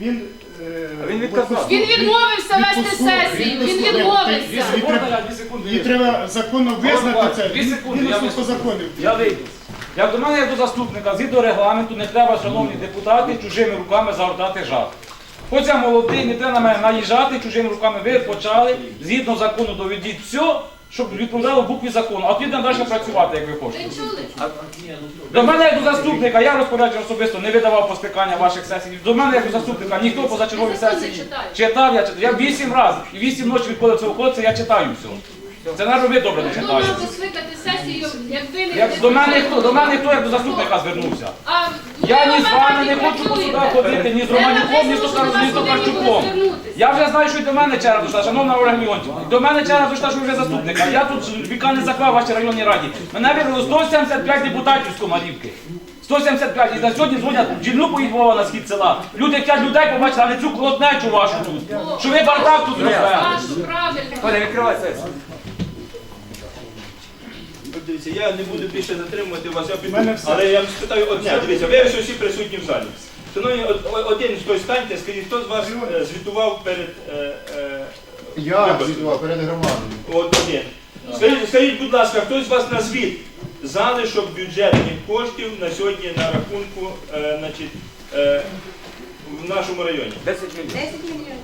він... е, А він відказався. Він відмовився вести сесію. Він відмовився. секунди, я дві секунди. Її треба законно визнати це. Дві секунди, Він я усе по виступлю. закону. Я вийду. Як до мене, як до заступника, згідно регламенту, не треба, шановні депутати, чужими руками загортати жах. Хоч я молодий, не треба на мене наїжджати чужими руками. Ви почали, згідно закону доведіть все, щоб відповідало букві закону. А тоді далі працювати, як ви хочете. До мене як до заступника, я розпорядження особисто не видавав по ваших сесій. До мене як до заступника ніхто позачергові закон не сесії читав, я читав. Я вісім разів і вісім ночі відходив цього хлопця, я читаю все. Це не ви добре не Хто читаєте. мав сесію, якби не Як до мене хто, до мене хто як до заступника звернувся. А Я ні з вами не хочу по судах ходити, ні з Романюком, ні з написано, Токарчуком, ні з. Я вже знаю, що й до мене черга дійшла, шановна Ольга Леонтівна. До мене черга дійшла, що ви вже заступник. А я тут віка не заклав в вашій районній раді. Мене вибрало 175 депутатів з Комарівки. 175. І на сьогодні дзвонять жільну поїдь Вова на схід села. Люди хочуть людей побачити, а не цю колотнечу вашу тут. Що ви бардак тут зробили. Правильно. Коля, відкривай сесію. Дивіться, я не буду більше затримувати вас, я піду. але я вам спитаю одне. Дивіться, ви ось усі присутні в залі. Шановні, от- о- один хтось станьте, скажіть, хто з вас е, звітував перед е, е, Я виборцями? звітував перед громадою. От один. Скажіть, скажіть, будь ласка, хтось з вас назвіть залишок бюджетних коштів на сьогодні на рахунку е, значить, е, в нашому районі. 10 мільйонів.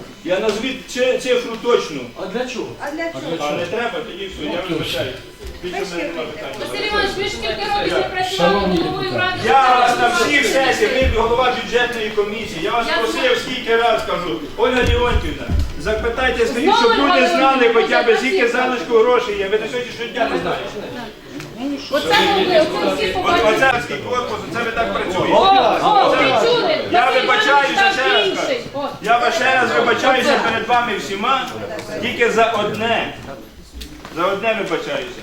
10 мільйонів. Я назвіть чи- цифру точну. А для чого? А для чого? А не треба, тоді все, я вибачаю. Більше в мене немає питань. Василь Іванович, ви ж скільки років не працювали головою ради? Я вас на всіх сесіях, ви голова бюджетної комісії. Я вас просив скільки раз кажу. Ольга Леонтівна, запитайте, скажіть, щоб люди знали хоча б скільки залишку грошей є. Ви на сьогоднішнього дня не знаєте. Оце могли, оце всі побачили. Оцерський корпус, це ви так працюєте. О, о, ви чули? Я Василь вибачаюся Іванович ще раз. інший. О. Я вас ще раз вибачаюся перед вами всіма, тільки за одне. За одне вибачаюся.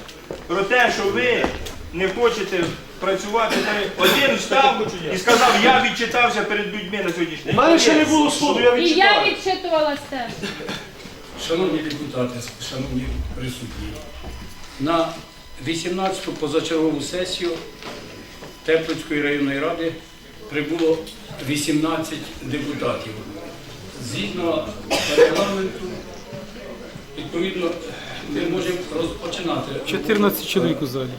Про те, що ви не хочете працювати. Та Один встав і сказав, я відчитався перед людьми на сьогоднішній день. У мене ще не було суду, я І я відчитувалась теж. Шановні депутати, шановні присутні, на 18-ту позачергову сесію Теплицької районної ради прибуло 18 депутатів. Згідно регламенту, відповідно, ми можемо розпочинати. 14 чоловік у залі.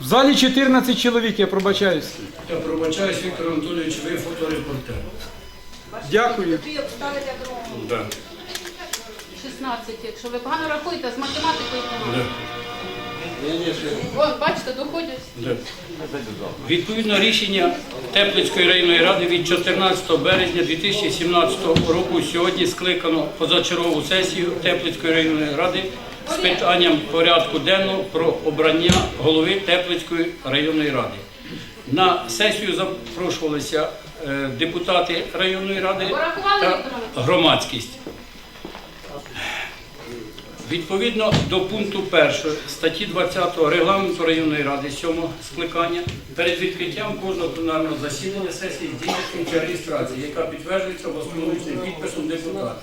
В залі 14 чоловік, я пробачаюсь. Я пробачаюсь, Віктор Анатолійович, ви фоторепортер. Дякую. Да. 16, якщо ви погано рахуєте, з математикою погано. Да. Вон, бачите, доходять. Відповідно рішення Теплицької районної ради від 14 березня 2017 року сьогодні скликано позачергову сесію Теплицької районної ради з питанням порядку денного про обрання голови Теплицької районної ради. На сесію запрошувалися е, депутати районної ради та громадськість. Відповідно до пункту 1 статті 20 регламенту районної ради 7 скликання перед відкриттям кожного пленарного засідання сесії здійснюється реєстрація, яка підтверджується власноручним підписом депутата.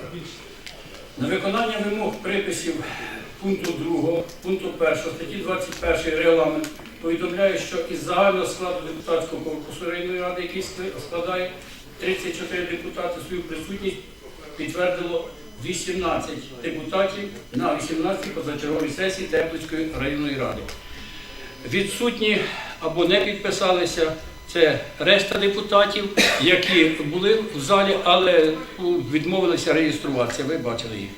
На виконання вимог приписів пункту 2, пункту 1 статті 21 регламент повідомляє, що із загального складу депутатського корпусу районної ради, який складає 34 депутати, свою присутність підтвердило 18 депутатів на 18 позачерговій сесії Теплицької районної ради. Відсутні або не підписалися це решта депутатів, які були в залі, але відмовилися реєструватися. Ви бачили їх.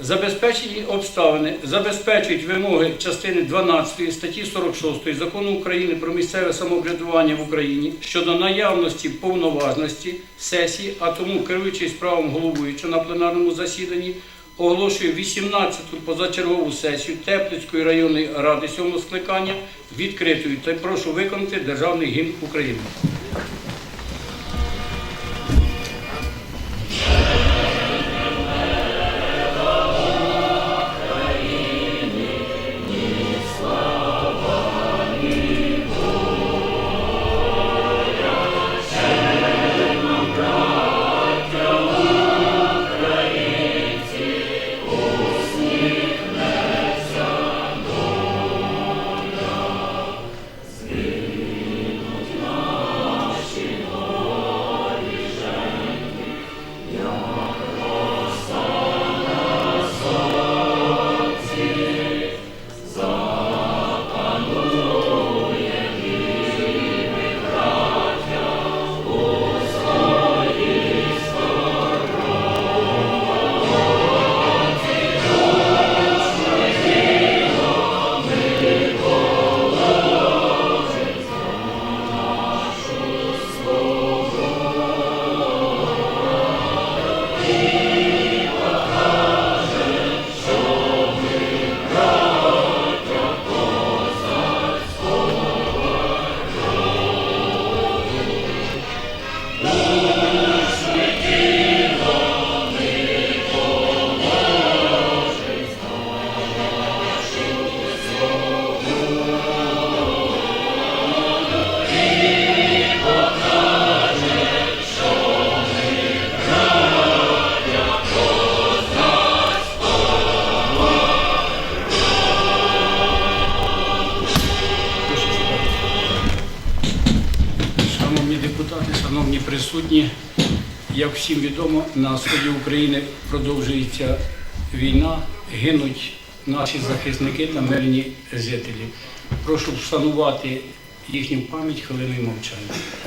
Забезпечені обставини забезпечують вимоги частини 12 статті 46 закону України про місцеве самоврядування в Україні щодо наявності повноважності сесії, а тому керуючись правом головуючого на пленарному засіданні, оголошую 18-ту позачергову сесію Теплицької районної ради 7 скликання відкритою та прошу виконати державний гімн України. Відсутні. Як всім відомо, на сході України продовжується війна, гинуть наші захисники та мирні жителі. Прошу вшанувати їхню пам'ять хвилиною мовчання.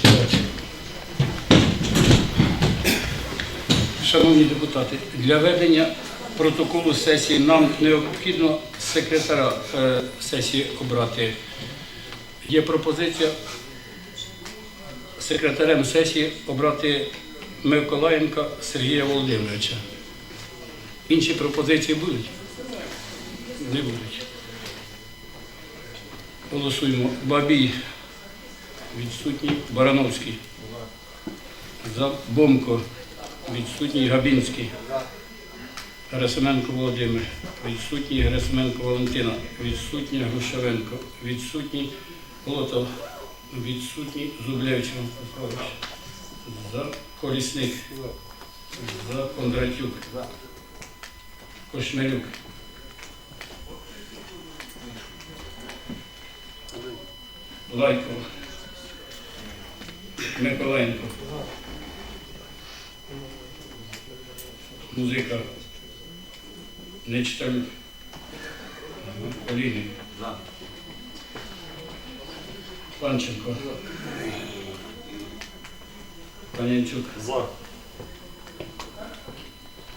Прошу. Шановні депутати, для ведення протоколу сесії нам необхідно секретаря е, сесії обрати. Є пропозиція секретарем сесії обрати Миколаєнка Сергія Володимировича. Інші пропозиції будуть? Не будуть. Голосуємо. Бабій відсутній Барановський. За Бомко відсутній Габінський. Герасименко Володимир, відсутній Герасименко Валентина, відсутній Грушевенко, відсутній Колотов, відсутній Зублевич Іван за Колісник, за Кондратюк, Кошмелюк. Лайко, Миколаєнко. Музика. Нечиталюк. Олійник. Панченко. Панянчук. За.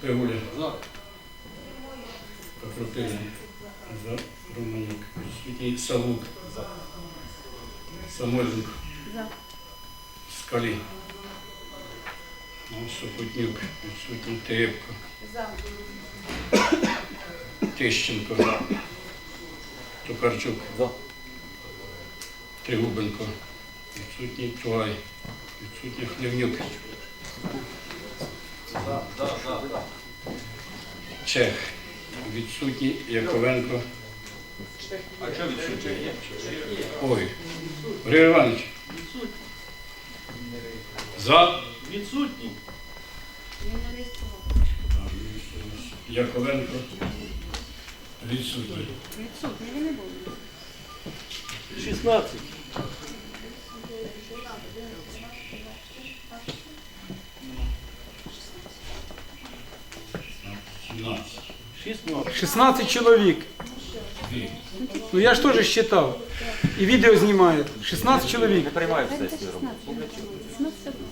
Пегуля. За. Покропивний. За. Романюк. Савук. За. Самойленко. За. Скалі. Ну, Сухотнюк. Відсутній. За. Тищенко. За. Токарчук. За. Тригубенко. Відсутній Тугай. Відсутній Хлівнюк. Чех. Відсутній Яковенко. А що відсутні? Ой. Григорій Іванович. За. Відсутні. Яковенко. Відсутній. Відсутні, він не був. 16. Сімнадцять. 16. 16 чоловік. Дві. Ну я ж теж считав. І відео знімаю. 16 чоловік. Не приймаю в сесію робити.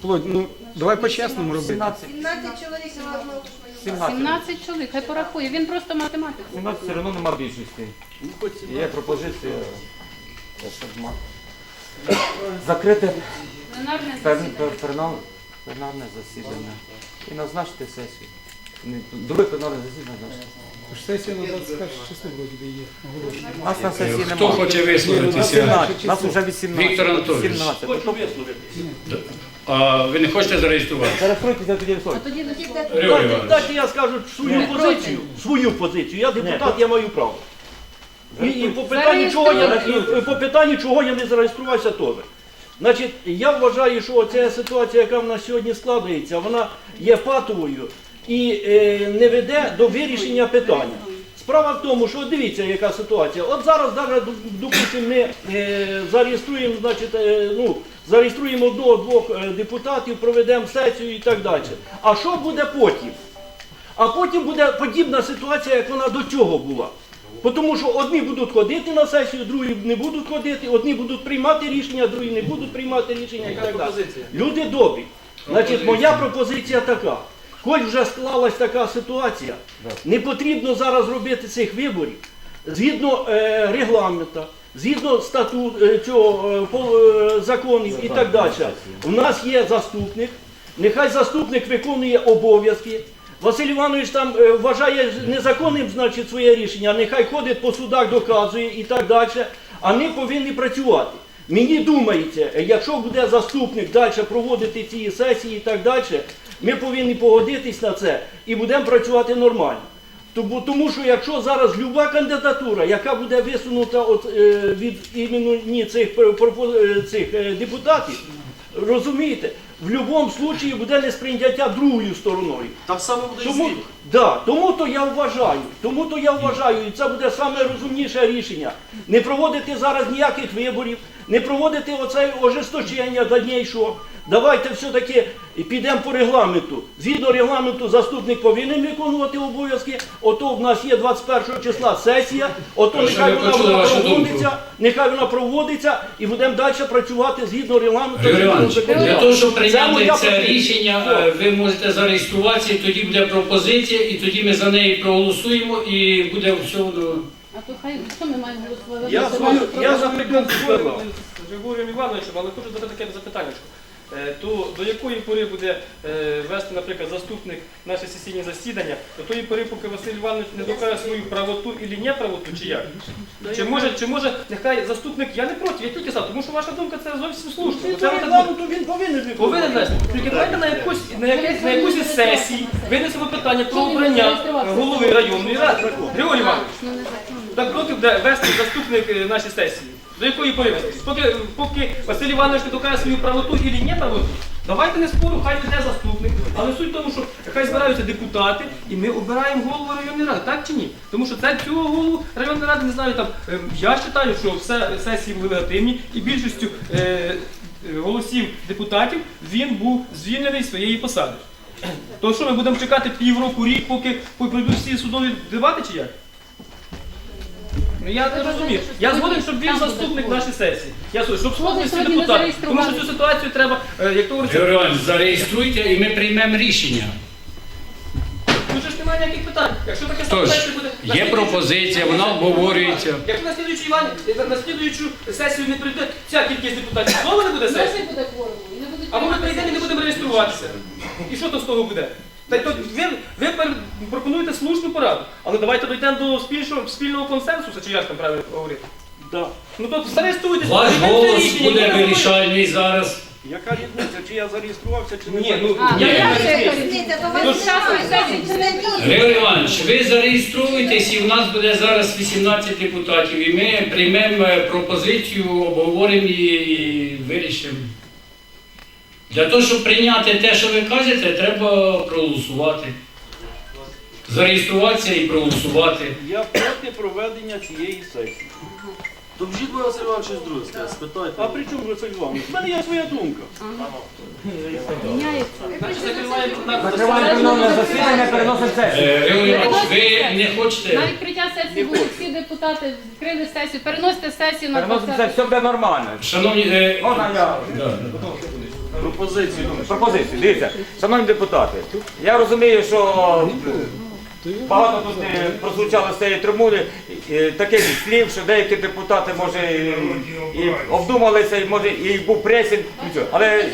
Плоть, ну давай по-чесному робити. 17, 17 чоловік на одного 17. 17 чоловік, хай порахує. Він просто математик. 17 все одно нема більшості. Є пропозиція. е, щоб ма- Закрити Пленарне пер- засідання. пер- пернал- пленарне засідання і назначити сесію. Не- Друге пленарне засідання назначити. Ж Сесія на 21 число вроді є. оголошена. Нас на сесії Хто немає. хоче висловитися? 17. Нас вже 18. Віктор Анатолійович. 17. Хочу висловитися. А ви не хочете зареєструватися? Зареєструйтеся тоді тоді Григорій Дайте, Іванович. дайте я скажу свою позицію. Свою позицію. Я депутат, я маю право. І, і по питанню, чого я і по питанню, чого я не зареєструвався, теж. Значить, я вважаю, що ця ситуація, яка в нас сьогодні складається, вона є патовою і е, не веде до вирішення питання. Справа в тому, що дивіться, яка ситуація. От зараз, навіть, допустимо, ми е, зареєструємо, значить, е, ну, зареєструємо одного-двох е, депутатів, проведемо сесію і так далі. А що буде потім? А потім буде подібна ситуація, як вона до цього була. Тому що одні будуть ходити на сесію, другі не будуть ходити, одні будуть приймати рішення, другі не будуть приймати рішення і так далі. Люди добрі. Значить, моя пропозиція така. Хоч вже склалась така ситуація, не потрібно зараз робити цих виборів згідно е, регламента, згідно статут е, цього е, по- е, законів і так далі. У нас є заступник, нехай заступник виконує обов'язки. Василь Іванович там е, вважає незаконним, значить, своє рішення, нехай ходить по судах, доказує і так далі. А ми повинні працювати. Мені думається, е, якщо буде заступник далі проводити ці сесії і так далі, ми повинні погодитись на це і будемо працювати нормально. Тому, тому що якщо зараз люба кандидатура, яка буде висунута от, е, від імені цих, пр- е, цих е, депутатів, розумієте, в будь-якому випадку буде несприйняття другою стороною. Так само буде Тому, да, тому то я вважаю, тому то я вважаю, і це буде саме розумніше рішення. Не проводити зараз ніяких виборів, не проводити оце ожесточення дальнішого. Давайте все-таки підемо по регламенту. Згідно регламенту, заступник повинен виконувати обов'язки. Ото в нас є 21 числа сесія, ото Прошу, нехай вона, вона вашу думку. проводиться, нехай вона проводиться і будемо далі працювати згідно регламенту. Григорій згідно Іванович, закону. для того, щоб прийняти моя це рішення, е, ви можете зареєструватися, і тоді буде пропозиція, і тоді ми за неї проголосуємо, і буде все воно. А то хай що ми маємо голосувати? Я, свою, я наприклад, сказав. Григорієм Івановичем, але хочу задати таке запитання. Е, То до якої пори буде е, вести, наприклад, заступник наше сесійне засідання, до тої пори, поки Василь Іванович не докаже свою правоту і неправоту, чи як? Чи може, чи може, нехай заступник, я не проти, я тільки за, тому що ваша думка це зовсім слушна. Це буде. він повинен. Повинен вести. Тільки давайте на якусь на якесь на якусь із сесії винесемо питання про обрання голови районної ради. Григорій Іванович, не. Так доки буде вести заступник е, нашій сесії. До якої пори? Поки, поки Василь Іванович не докаже свою правоту і не правоту. Давайте не спору, хай йде заступник. Але суть в тому, що хай збираються депутати, і ми обираємо голову районної ради, так чи ні? Тому що це цього голову районної ради не знаю. Там ем, я вважаю, що все сесії були негативні і більшістю е, е, голосів депутатів він був звільнений з своєї посади. То що ми будемо чекати півроку, рік, поки пройдуть всі судові дебати чи як? Ну я не розумію. Я згоден, щоб він заступник нашої сесії. Я згоден, щоб слухати всі сьогодні не депутати. Тому що зареєстрували. цю ситуацію треба, е, як то говориться, Іванович, зареєструйте, і ми приймемо рішення. же ж немає ніяких питань. Якщо таке Тож, сесія буде... на є слідуючу- пропозиція, вона обговорюється. Якщо на слідуючу Іван, на слідуючу сесію не прийде ця кількість депутатів, знову не буде сесії? Буде кворуму. і не будуть Або ми прийдемо і не будемо реєструватися. І що то з того буде? Та й то ви, ви пер- пропонуєте слушну пораду, але давайте дійдемо до спільного, спільного консенсусу, чи як там правильно говорити. Да. Ну то зареєструйтесь. Ваш голос рішення, буде вирішальний зараз. Яка різниця, чи я зареєструвався, чи не Ні, ну А, я, я, я, різниця? То Ну, часом це. Григорій Іванович, ви зареєструєтесь і в нас буде зараз 18 депутатів. І ми приймемо е, пропозицію, обговоримо і, і вирішимо. Для того, щоб прийняти те, що ви кажете, треба проголосувати. Зареєструватися і проголосувати. Я проти проведення цієї сесії. То вжіть би Василь Іванович щось друге сказати, спитайте. А при чому Василь Іванович? У мене є своя думка. Закриваємо на пленарне засідання, переносимо сесію. Е, Григорій Іванович, ви не На хочете? відкриття сесії будуть всі депутати, відкрили сесію, переносите сесію на Переносимо 20. сесію, все буде нормально. Шановні, е, Можна я да. Пропозицію. пропозицію? Дивіться, шановні депутати, я розумію, що багато тут е, прозвучало з цієї трибуни е, таких слів, що деякі депутати може і, обдумалися, і може і був пресінг, але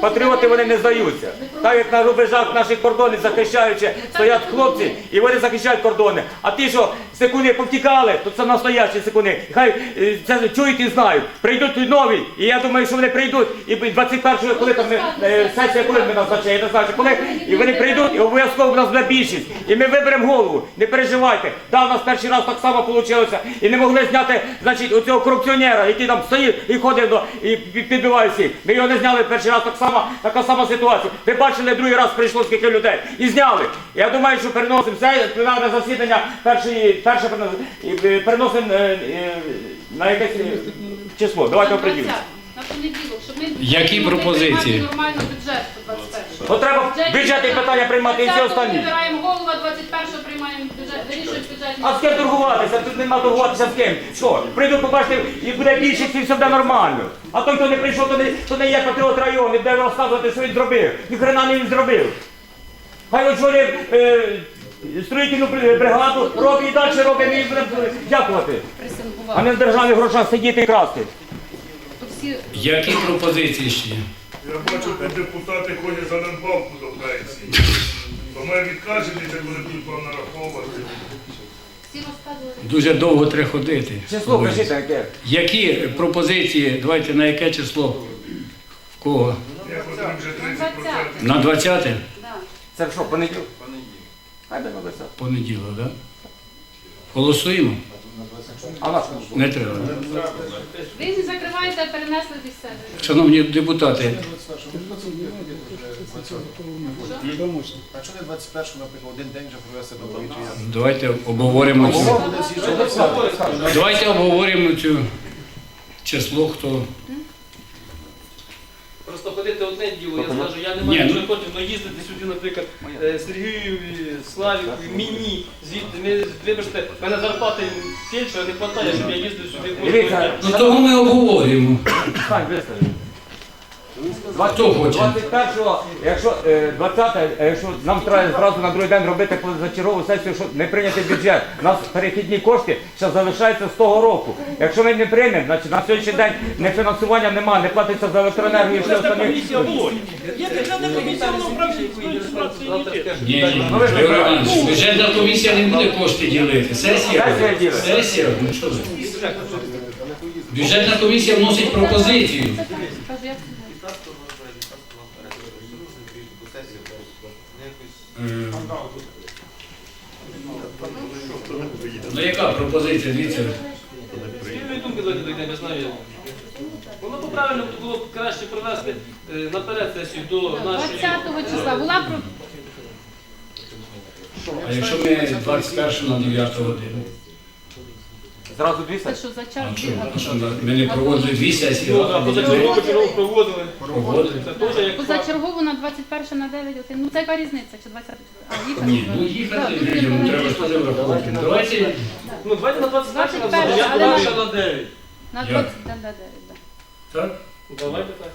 патріоти вони не здаються. Так як на рубежах наших кордонів захищаючи, стоять хлопці, і вони захищають кордони. А ті, що секунди повтікали, то це настоящі секунди. Хай е, це чують і знають. Прийдуть нові. І я думаю, що вони прийдуть. І 21-го, коли там е, сесія, коли ми назначає, я не знаю, коли, і вони прийдуть, і обов'язково в нас буде більшість. І ми виберемо голову. Не переживайте. Да, у нас перший раз так само вийшло. І не могли зняти, значить, оцього корупціонера, який там стоїть і ходить до і підбиває всіх. Ми його не зняли перший раз так само, така сама ситуація. Ви бачили, другий раз прийшло скільки людей. І зняли. Я думаю, що переносимо це пленарне засідання перший, перше переносимо, і, е, переносимо е, е, на якесь е, число. Давайте На. 20, На понеділок, щоб ми Які могли пропозиції? приймати нормально бюджет по 21. Ну треба бюджетні питання приймати і всі 20-го останні. Вибираємо голову, 21-го приймаємо бюджет, вирішуємо бюджетні. А з ким торгуватися? Тут нема торгуватися з ким. Що? Прийдуть, побачите, і буде більшість, і все буде нормально. А той, хто не прийшов, то не, то не є патріот району, і буде розказувати, що він зробив. Ні хрена не він зробив. Хай очолює е, строїтельну бригаду, робить і далі робить, ми їм будемо дякувати. А не в державних грошах сидіти і красти. Які пропозиції ще? Я бачу, де депутати ходять за надбавку до пенсії. То ми відкажетеся, вони будуть вам нараховувати. Дуже довго треба ходити. Число кажіть яке. Які пропозиції, давайте на яке число? В кого? Я вже 30%. На 20 Да. Це що, понеділок? Хай би написав. понеділок, так? Да? Голосуємо? А наш Не треба. Ви не закриваєте, а перенесли від себе. Шановні депутати, А що не 21 наприклад, один день вже провести до повітря? давайте обговоримо цю. Давайте обговоримо цю число, хто. Просто ходити одне діло, я скажу, я не маю Ні, ну- нічого проти, але їздити сюди, наприклад, е, Сергію, Славіку, мені, звідти, ми, вибачте, в мене зарплати фельдшера не вистачає, щоб я їздив сюди кожного дня. Ну того ми обговорюємо. Стань, вистави. Хто хоче? 21-го, якщо е, 20 якщо нам треба зразу на другий день робити позачергову сесію, щоб не прийняти бюджет. У нас перехідні кошти ще залишаються з того року. Якщо ми не приймемо, значить на сьогоднішній день не фінансування немає, не платиться за електроенергію, і все Бюджетна комісія. Є бюджетна комісія, воно управління Ні, ні, Григорій Іванович, бюджетна комісія не буде кошти ділити. Сесія буде. ділить. Сесія, ну що ви? Бюджетна комісія вносить пропозицію. Ну яка пропозиція? Дивіться. Спільної думки давайте дійдемо, я знаю. Воно б правильно було б краще провести е, наперед сесію до нашої... 20 числа була про А якщо ми 21 на 9 годину? Зразу дві те, сесії. що за А час. що, а що ми не проводили дві сесії? Ну, а позачергову чергу проводили. Проводили. Це теж як. Позачергову на 21 на 9 годин. Ну це яка різниця, чи 20 А, їхати. Ні, ну їхати Так, ну, треба ж теж враховувати. Давайте Ну, давайте на 21 на 21, 9, але далі на- на 9. На Як? 20, да, да, да, да. так. Давайте так.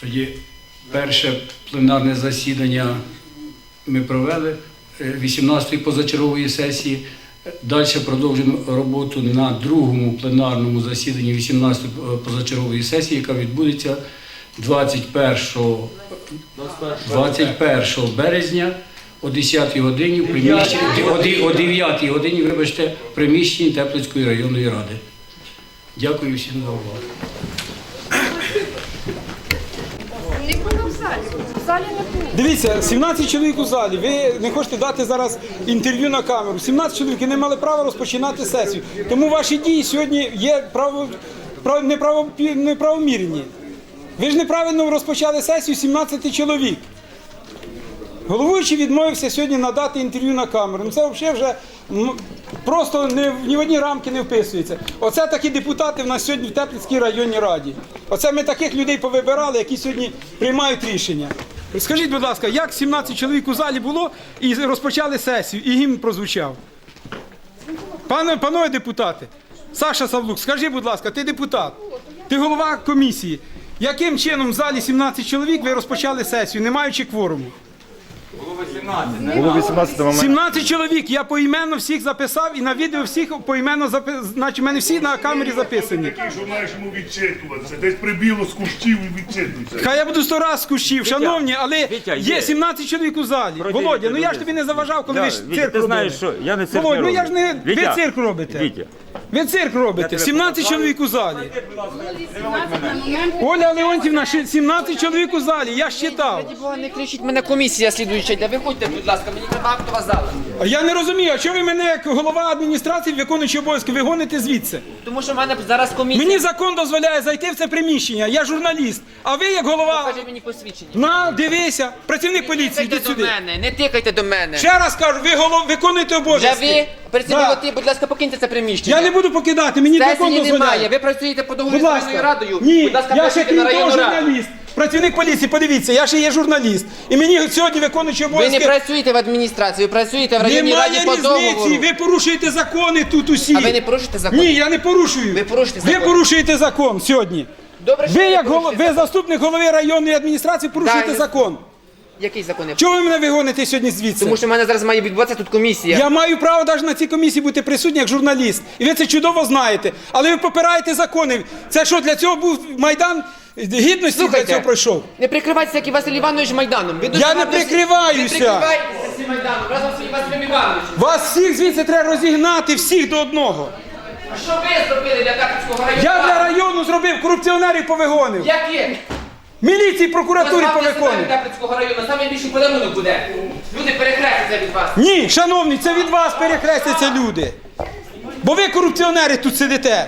Тоді перше пленарне засідання ми провели 18-ї позачергової сесії. Далі продовжимо роботу на другому пленарному засіданні 18-ї позачергової сесії, яка відбудеться 21, 21 березня о 10-й годині в приміщенні, о ди- о 9 годині, вибачте, в приміщенні Теплицької районної ради. Дякую всім за увагу. Дивіться, 17 чоловік у залі. Ви не хочете дати зараз інтерв'ю на камеру. 17 чоловік не мали права розпочинати сесію. Тому ваші дії сьогодні є право, прав, неправо, неправомірні. Ви ж неправильно розпочали сесію 17 чоловік. Головуючий відмовився сьогодні надати інтерв'ю на камеру. Ну це взагалі вже просто не, ні в одні рамки не вписується. Оце такі депутати в нас сьогодні в Теплицькій районній раді. Оце ми таких людей повибирали, які сьогодні приймають рішення. Скажіть, будь ласка, як 17 чоловік у залі було і розпочали сесію, і гімн прозвучав? Пане, панове депутати, Саша Савлук, скажи, будь ласка, ти депутат, ти голова комісії. Яким чином в залі 17 чоловік ви розпочали сесію, не маючи кворуму? Було 18 момент. 17 чоловік, я поіменно всіх записав і на відео всіх поіменно записав. Значить, в мене всі на камері записані. Такий, що маєш йому відчитуватися. Десь прибіло з кущів і відчитуйся. Хай я буду сто раз з кущів, шановні, але Вітя, є є. 17 чоловік у залі. Володя, ну я ж тобі не заважав, коли ви ж Вітя, цирк ти робили. знаєш, що я не цирк Володь, не ну я ж не роблю. ви цирк робите. Вітя. Ви цирк робите. тебе 17 чоловік у залі. 17 на момент. Оля Леонтівна, ще 17 чоловік у залі. Я ж читав. Бога, не кричіть, мене комісія слідуюча йде. Виходьте, будь ласка, мені треба актова зала. А Я не розумію, а чого ви мене як голова адміністрації, виконуючий обов'язки, ви гоните звідси? Тому що в мене зараз комісія. Мені закон дозволяє зайти в це приміщення. Я журналіст. А ви як голова. Покажи мені посвідчення. На, дивися, працівник поліції, Тикайте до сюди. мене, не тикайте до мене. Ще раз кажу, ви голов, виконуєте Вже обов'язки. ви, працівник, Да. ти, будь ласка, покиньте це приміщення. Я не буду покидати, мені закон Сесії немає, дозволяє. ви працюєте по договору Будь з районною ласка. радою. Ні, будь ласка, я ще працюйте на того районну раду. журналіст. Працівник поліції, подивіться, я ще є журналіст. І мені сьогодні виконуючий Ви не обов'язки. працюєте в адміністрації, ви працюєте в районній Немає раді по різниці, договору. ви порушуєте закони тут усі. А ви не порушите закон? Ні, я не порушую. Ви порушите Ви закон. порушуєте закон сьогодні. Добре, що Ви ви як голов... порушите ви заступник голови районної адміністрації порушуєте Да, закон. Який закон? я- Чого ви мене вигоните сьогодні звідси? Тому що в мене зараз має відбуватися тут комісія. Я маю право навіть на цій комісії бути присутній як журналіст. І ви це чудово знаєте. Але ви попираєте закони. Це що, для цього був Майдан гідності для цього пройшов? Не прикривайтеся, як і Василь Іванович Майданом. Дуже Я не гарно прикриваюся. Ви прикриваєтеся всім Майданом, разом з Василем Івановичем. Вас всіх звідси треба розігнати, всіх до одного. А що ви зробили для Кахівського району? Я для району зробив корупціонерів повигонив. Які? Міліції, прокуратурі себе повиконив. району, саме більший подарунок буде. Люди перехрестяться від вас. Ні, шановні, це від вас перехрестяться люди. Бо ви корупціонери тут сидите.